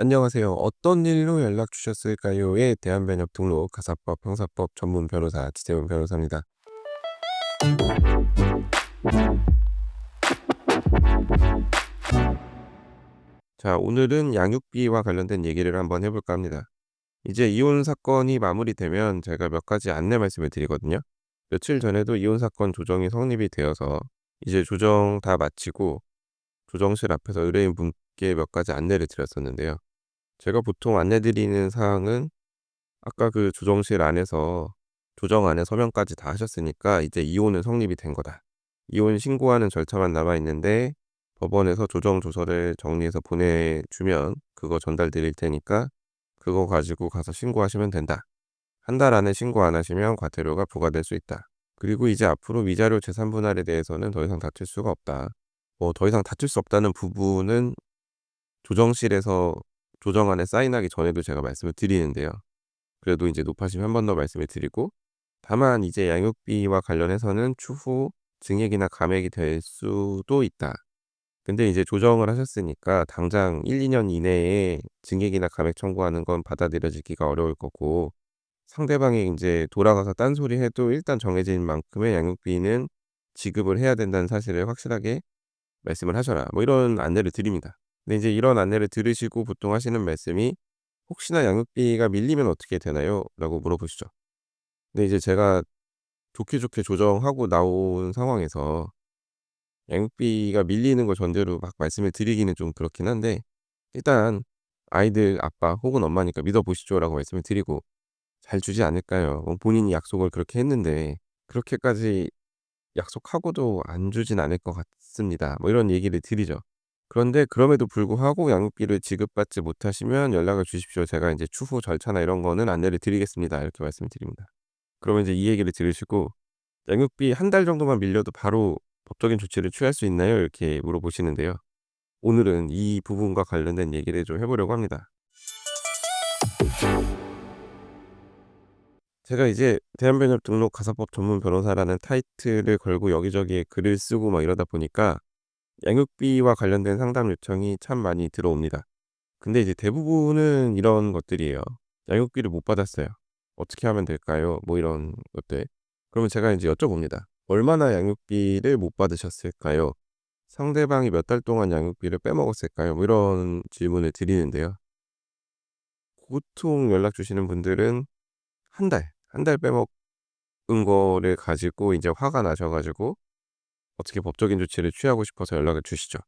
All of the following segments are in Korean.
안녕하세요. "어떤 일로 연락 주셨을까요?"에 대한 변협 등록 가사법 형사법 전문 변호사 지재훈 변호사입니다. 자 오늘은 양육비와 관련된 얘기를 한번 해 볼까 합니다. 이제 이혼 사건이 마무리되면 제가 몇 가지 안내 말씀을 드리거든요. 며칠 전에도 이혼 사건 조정이 성립이 되어서 이제 조정 다 마치고 조정실 앞에서 의뢰인 분께 몇 가지 안내를 드렸었는데요. 제가 보통 안내 드리는 사항은 아까 그 조정실 안에서 조정 안에 서명까지 다 하셨으니까 이제 이혼은 성립이 된 거다. 이혼 신고하는 절차만 남아 있는데 법원에서 조정 조서를 정리해서 보내주면 그거 전달 드릴 테니까 그거 가지고 가서 신고하시면 된다. 한 달 안에 신고 안 하시면 과태료가 부과될 수 있다. 그리고 이제 앞으로 위자료 재산 분할에 대해서는 더 이상 다툴 수가 없다. 뭐 더 이상 다툴 수 없다는 부분은 조정실에서 조정안에 사인하기 전에도 제가 말씀을 드리는데요. 그래도 이제 높아시면 한번더 말씀을 드리고 다만 이제 양육비와 관련해서는 추후 증액이나 감액이 될 수도 있다. 근데 이제 조정을 하셨으니까 당장 1-2 년 이내에 증액이나 감액 청구하는 건 받아들여지기가 어려울 거고 상대방이 인제 돌아가서 딴소리 해도 일단 정해진 만큼의 양육비는 지급을 해야 된다는 사실을 확실하게 말씀을 하셔라. 뭐 이런 안내를 드립니다. 근데 이제 이런 안내를 들으시고 보통 하시는 말씀이 "혹시나 양육비가 밀리면 어떻게 되나요?" 라고 물어보시죠. 근데 이제 제가 좋게 좋게 조정하고 나온 상황에서 양육비가 밀리는 걸 전제로 막 말씀을 드리기는 좀 그렇긴 한데 일단 "아이들 아빠 혹은 엄마니까 믿어 보시죠."라고 말씀을 드리고 "잘 주지 않을까요? 뭐 본인이 약속을 그렇게 했는데 그렇게까지 약속하고도 안 주진 않을 것 같습니다." 뭐 이런 얘기를 드리죠. 그런데 그럼에도 불구하고 양육비를 지급받지 못하시면 연락을 주십시오. 제가 인제 추후 절차나 이런 거는 안내를 드리겠습니다. 이렇게 말씀을 드립니다. 그러면 이제 이 얘기를 들으시고 "양육비 한달 정도만 밀려도 바로 법적인 조치를 취할 수 있나요?" 이렇게 물어보시는데요. 오늘은 이 부분과 관련된 얘기를 좀 해 보려고 합니다. 제가 이제 대한변협 등록 가사법 전문 변호사라는 타이틀을 걸고 여기저기에 글을 쓰고 막 이러다 보니까 양육비와 관련된 상담 요청이 참 많이 들어옵니다. 근데 이제 대부분은 이런 것들이에요. "양육비를 못 받았어요. 어떻게 하면 될까요?" 뭐 이런 것들. 그러면 제가 인제 여쭤봅니다. "얼마나 양육비를 못 받으셨을까요? 상대방이 몇 달 동안 양육비를 빼먹었을까요?" 뭐 이런 질문을 드리는데요. 보통 연락 주시는 분들은 한 달, 한달 빼먹은 거를 가지고 인제 화가 나셔 가지고 어떻게 법적인 조치를 취하고 싶어서 연락을 주시죠.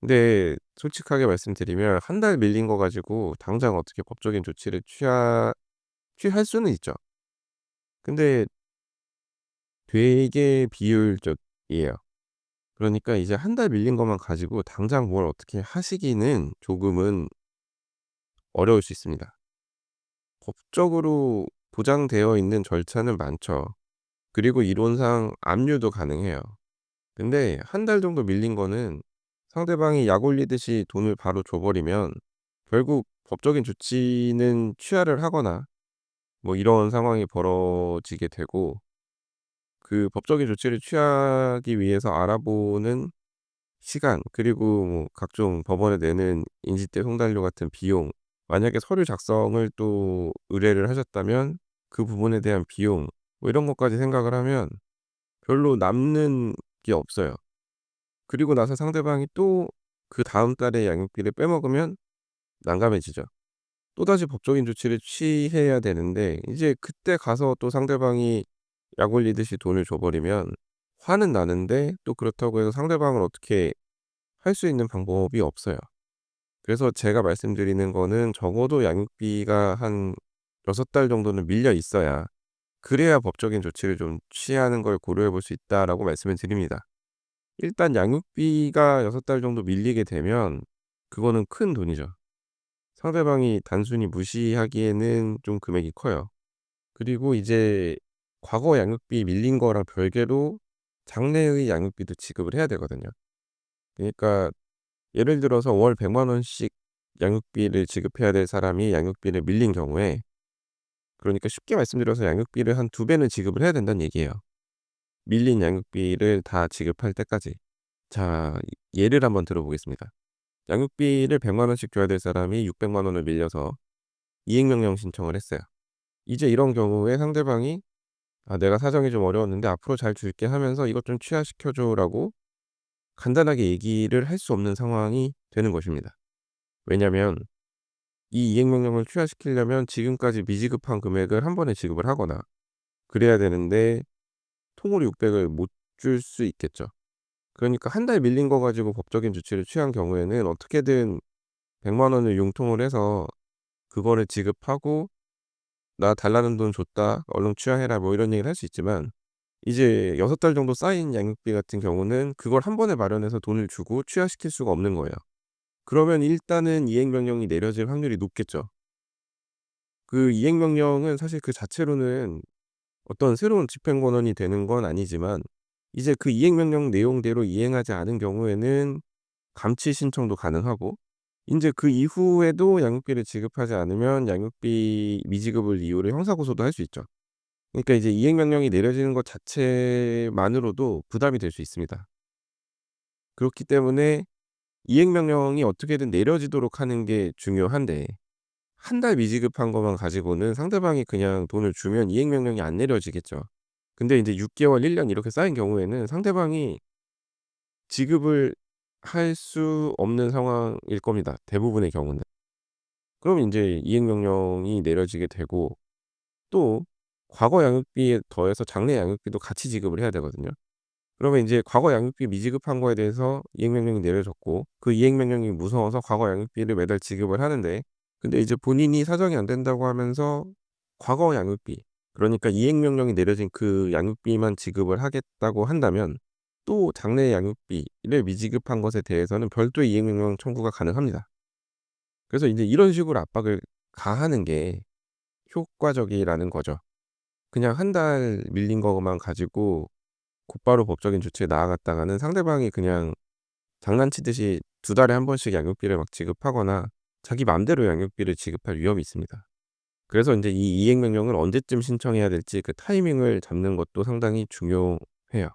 근데 솔직하게 말씀드리면 한달 밀린 거 가지고 당장 어떻게 법적인 조치를 취하 취할 수는 있죠. 근데 되게 비효율적이에요. 그러니까 이제 한달 밀린 것만 가지고 당장 뭘 어떻게 하시기는 조금은 어려울 수 있습니다. 법적으로 보장되어 있는 절차는 많죠. 그리고 이론상 압류도 가능해요. 근데 한달 정도 밀린 거는 상대방이 약 올리듯이 돈을 바로 줘 버리면 결국 법적인 조치는 취하를 하거나 뭐 이런 상황이 벌어지게 되고 그 법적인 조치를 취하기 위해서 알아보는 시간 그리고 뭐 각종 법원에 내는 인지대 송달료 같은 비용 만약에 서류 작성을 또 의뢰를 하셨다면 그 부분에 대한 비용 뭐 이런 것까지 생각을 하면 별로 남는 게 없어요. 그리고 나서 상대방이 또 그 다음 달에 양육비를 빼먹으면 난감해지죠. 또다시 법적인 조치를 취해야 되는데 이제 그때 가서 또 상대방이 약 올리듯이 돈을 줘 버리면 화는 나는데 또 그렇다고 해서 상대방을 어떻게 할 수 있는 방법이 없어요. 그래서 제가 말씀드리는 거는 적어도 양육비가 한 6달 정도는 밀려 있어야 그래야 법적인 조치를 좀 취하는 걸 고려해 볼 수 있다라고 말씀을 드립니다. 일단 양육비가 6달 정도 밀리게 되면 그거는 큰 돈이죠. 상대방이 단순히 무시하기에는 좀 금액이 커요. 그리고 이제 과거 양육비 밀린 거랑 별개로 장래의 양육비도 지급을 해야 되거든요. 그러니까 예를 들어서 월 1 0 0만 원씩 양육비를 지급해야 될 사람이 양육비를 밀린 경우에 그러니까 쉽게 말씀드려서 양육비를 한 두 배는 지급을 해야 된다는 얘기예요. 밀린 양육비를 다 지급할 때까지. 자 예를 한번 들어 보겠습니다. 양육비를 1 0 0 원씩 줘야 될 사람이 6 0 0 원을 밀려서 이행 명령 신청을 했어요. 이제 이런 경우에 상대방이 "아 내가 사정이 좀 어려웠는데 앞으로 잘 줄게." 하면서 "이것 좀 취하시켜 줘."라고 간단하게 얘기를 할 수 없는 상황이 되는 것입니다. 왜냐면 이 이행 명령을 취하시키려면 지금까지 미지급한 금액을 한 번에 지급을 하거나 그래야 되는데 통으로 600을 못 줄 수 있겠죠. 그러니까 한달 밀린 거 가지고 법적인 조치를 취한 경우에는 어떻게든 1 0 0 원을 융통을 해서 그거를 지급하고 "나 달라는 돈 줬다. 얼른 취하해라." 뭐 이런 얘기를 할 수 있지만 이제 6 달 정도 쌓인 양육비 같은 경우는 그걸 한 번에 마련해서 돈을 주고 취하시킬 수가 없는 거예요. 그러면 일단은 이행 명령이 내려질 확률이 높겠죠. 그 이행 명령은 사실 그 자체로는 어떤 새로운 집행 권한이 되는 건 아니지만 이제 그 이행 명령 내용대로 이행하지 않은 경우에는 감치 신청도 가능하고 인제 그 이후에도 양육비를 지급하지 않으면 양육비 미지급을 이유로 형사 고소도 할 수 있죠. 그러니까 이제 이행 명령이 내려지는 것 자체만으로도 부담이 될 수 있습니다. 그렇기 때문에 이행 명령이 어떻게든 내려지도록 하는 게 중요한데 한 달 미지급한 것만 가지고는 상대방이 그냥 돈을 주면 이행 명령이 안 내려지겠죠. 근데 인제 6 개월, 1 년 이렇게 쌓인 경우에는 상대방이 지급을 할 수 없는 상황일 겁니다, 대부분의 경우는. 그럼 인제 이행 명령이 내려지게 되고 또 과거 양육비에 더해서 장래 양육비도 같이 지급을 해야 되거든요. 그러면 인제 과거 양육비 미지급한 거에 대해서 이행 명령이 내려졌고 그 이행 명령이 무서워서 과거 양육비를 매달 지급을 하는데 근데 이제 본인이 사정이 안 된다고 하면서 과거 양육비 그러니까 이행 명령이 내려진 그 양육비만 지급을 하겠다고 한다면 또 장래 양육비를 미지급한 것에 대해서는 별도의 이행 명령 청구가 가능합니다. 그래서 인제 이런 식으로 압박을 가하는 게 효과적이라는 거죠. 그냥 한달 밀린 거만 가지고 곧바로 법적인 조치에 나아갔다가는 상대방이 그냥 장난치듯이 두 달에 한 번씩 양육비를 막 지급하거나 자기 맘대로 양육비를 지급할 위험이 있습니다. 그래서 인제 이 이행 명령을 언제쯤 신청해야 될지 그 타이밍을 잡는 것도 상당히 중요해요.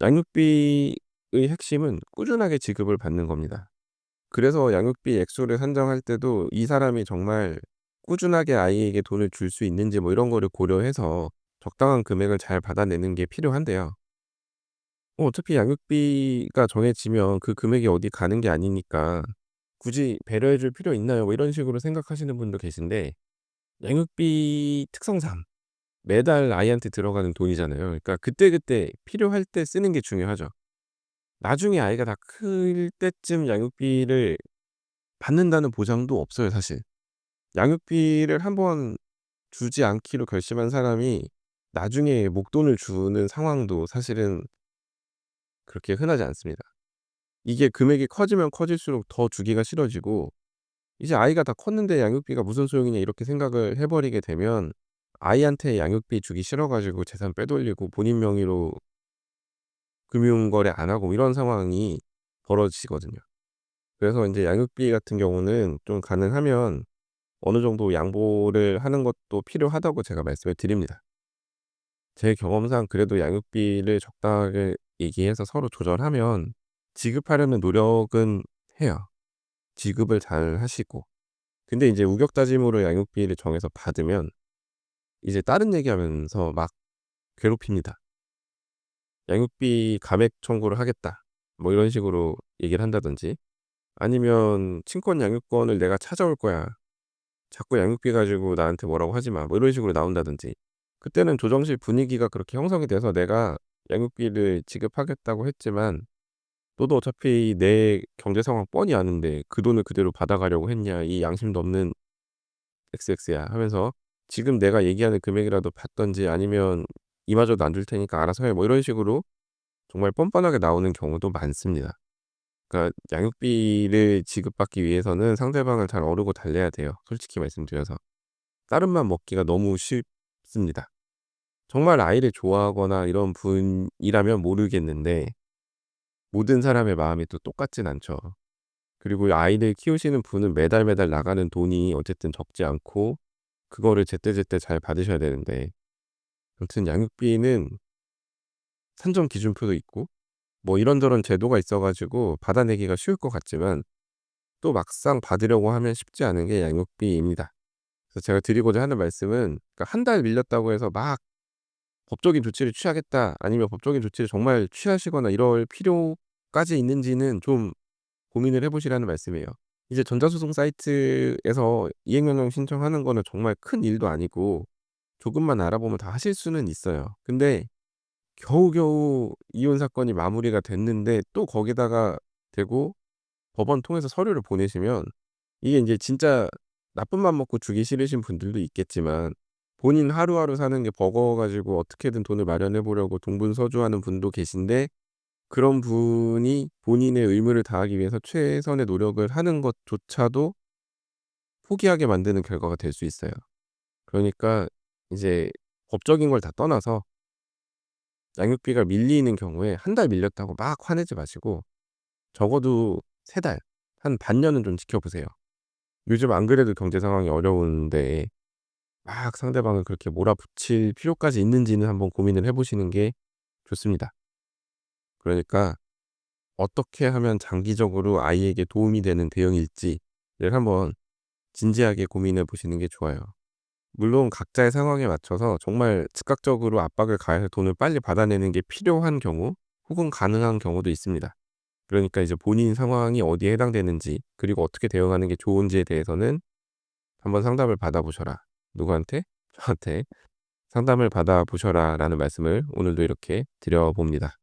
양육비의 핵심은 꾸준하게 지급을 받는 겁니다. 그래서 양육비 액수를 산정할 때도 이 사람이 정말 꾸준하게 아이에게 돈을 줄 수 있는지 뭐 이런 거를 고려해서 적당한 금액을 잘 받아내는 게 필요한데요. 어 어차피 양육비가 정해지면 그 금액이 어디 가는 게 아니니까 '굳이 배려해 줄 필요 있나요?' 뭐 이런 식으로 생각하시는 분도 계신데 양육비 특성상 매달 아이한테 들어가는 돈이잖아요. 그러니까 그때그때 필요할 때 쓰는 게 중요하죠. 나중에 아이가 다 클 때쯤 양육비를 받는다는 보장도 없어요 사실. 양육비를 한번 주지 않기로 결심한 사람이 나중에 목돈을 주는 상황도 사실은 그렇게 흔하지 않습니다. 이게 금액이 커지면 커질수록 더 주기가 싫어지고 이제 '아이가 다 컸는데 양육비가 무슨 소용이냐.' 이렇게 생각을 해 버리게 되면 아이한테 양육비 주기 싫어 가지고 재산 빼돌리고 본인 명의로 금융 거래 안 하고 이런 상황이 벌어지거든요. 그래서 인제 양육비 같은 경우는 좀 가능하면 어느 정도 양보를 하는 것도 필요하다고 제가 말씀을 드립니다. 제 경험상 그래도 양육비를 적당하게 얘기해서 서로 조절하면 지급하려는 노력은 해요. 지급을 잘 하시고. 근데 인제 우격다짐으로 양육비를 정해서 받으면 이제 다른 얘기하면서 막 괴롭힙니다. "양육비 감액 청구를 하겠다." 뭐 이런 식으로 얘기를 한다든지 아니면 "친권 양육권을 내가 찾아올 거야. 자꾸 양육비 가지고 나한테 뭐라고 하지 마." 뭐 이런 식으로 나온다든지 그때는 조정실 분위기가 그렇게 형성이 돼서 "내가 양육비를 지급하겠다고 했지만 너도 어차피 내 경제 상황 뻔히 아는데 그 돈을 그대로 받아가려고 했냐. 이 양심도 없는 XX야." 하면서 "지금 내가 얘기하는 금액이라도 받든지 아니면 이마저도 안 줄 테니까 알아서 해." 뭐 이런 식으로 정말 뻔뻔하게 나오는 경우도 많습니다. 그러니까 양육비를 지급받기 위해서는 상대방을 잘 어르고 달래야 돼요, 솔직히 말씀드려서. 다른 맘 먹기가 너무 쉽습니다. 정말 아이를 좋아하거나 이런 분이라면 모르겠는데 모든 사람의 마음이 또 똑같진 않죠. 그리고 아이를 키우시는 분은 매달 매달 나가는 돈이 어쨌든 적지 않고 그거를 제때제때 잘 받으셔야 되는데 아무튼 양육비는 산정 기준표도 있고 뭐 이런저런 제도가 있어 가지고 받아내기가 쉬울 것 같지만 또 막상 받으려고 하면 쉽지 않은 게 양육비입니다. 그래서 제가 드리고자 하는 말씀은 그러니까 1달 밀렸다고 해서 막 '법적인 조치를 취하겠다.' 아니면 법적인 조치를 정말 취하시거나 이럴 필요까지 있는지는 좀 고민을 해 보시라는 말씀이에요. 이제 전자소송 사이트에서 이행명령 신청하는 거는 정말 큰 일도 아니고 조금만 알아보면 다 하실 수는 있어요. 근데 겨우겨우 이혼 사건이 마무리가 됐는데 또 거기다가 대고 법원 통해서 서류를 보내시면 이게 인제 진짜 나쁜 맘 먹고 주기 싫으신 분들도 있겠지만 본인 하루하루 사는 게 버거워 가지고 어떻게든 돈을 마련해 보려고 동분서주하는 분도 계신데 그런 분이 본인의 의무를 다하기 위해서 최선의 노력을 하는 것조차도 포기하게 만드는 결과가 될 수 있어요. 그러니까 이제 법적인 걸 다 떠나서 양육비가 밀리는 경우에 1 달 밀렸다고 막 화내지 마시고 적어도 3 달, 한 반년은 좀 지켜보세요. 요즘 안 그래도 경제 상황이 어려운데 막 상대방을 그렇게 몰아붙일 필요까지 있는지는 한번 고민을 해 보시는 게 좋습니다. 그러니까 어떻게 하면 장기적으로 아이에게 도움이 되는 대응일지를 한번 진지하게 고민해 보시는 게 좋아요. 물론 각자의 상황에 맞춰서 정말 즉각적으로 압박을 가해서 돈을 빨리 받아내는 게 필요한 경우 혹은 가능한 경우도 있습니다. 그러니까 이제 본인 상황이 어디에 해당되는지 그리고 어떻게 대응하는 게 좋은지에 대해서는 "한번 상담을 받아 보셔라." 누구한테? 저한테 "상담을 받아 보셔라."라는 말씀을 오늘도 이렇게 드려 봅니다.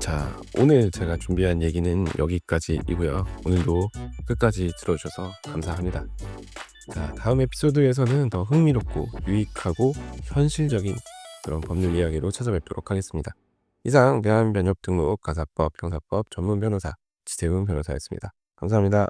자 오늘 제가 준비한 얘기는 여기까지이고요. 오늘도 끝까지 들어 주셔서 감사합니다. 자 다음 에피소드에서는 더 흥미롭고 유익하고 현실적인 그런 법률 이야기로 찾아뵙도록 하겠습니다. 이상 대한변협 등록 가사법 형사법 전문 변호사 지세훈 변호사였습니다. 감사합니다.